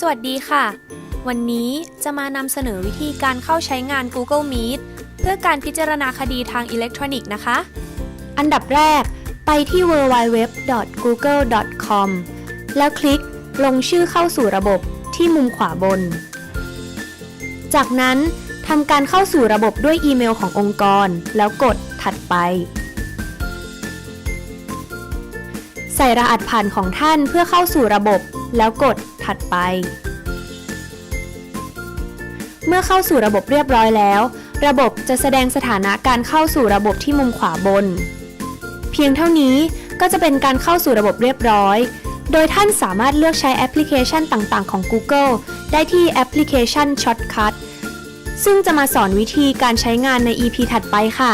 สวัสดีค่ะ วันนี้จะมานำเสนอวิธีการเข้าใช้งาน Google Meet เพื่อการพิจารณาคดีทางอิเล็กทรอนิกส์นะคะ อันดับแรกไปที่ www.google.com แล้วคลิกลงชื่อเข้าสู่ระบบที่มุมขวาบน จากนั้นทำการเข้าสู่ระบบด้วยอีเมลขององค์กร แล้วกดถัดไป ใส่รหัสผ่านของท่านเพื่อเข้าสู่ระบบแล้วกด ถัดไป เมื่อเข้าสู่ระบบเรียบร้อยแล้ว ระบบจะแสดงสถานะการเข้าสู่ระบบที่มุมขวาบน เพียงเท่านี้ก็จะเป็นการเข้าสู่ระบบเรียบร้อย โดยท่านสามารถเลือกใช้แอปพลิเคชันต่างๆ ของ Google ได้ที่แอปพลิเคชัน Shortcut ซึ่งจะมาสอนวิธีการใช้งานใน EP ถัดไปค่ะ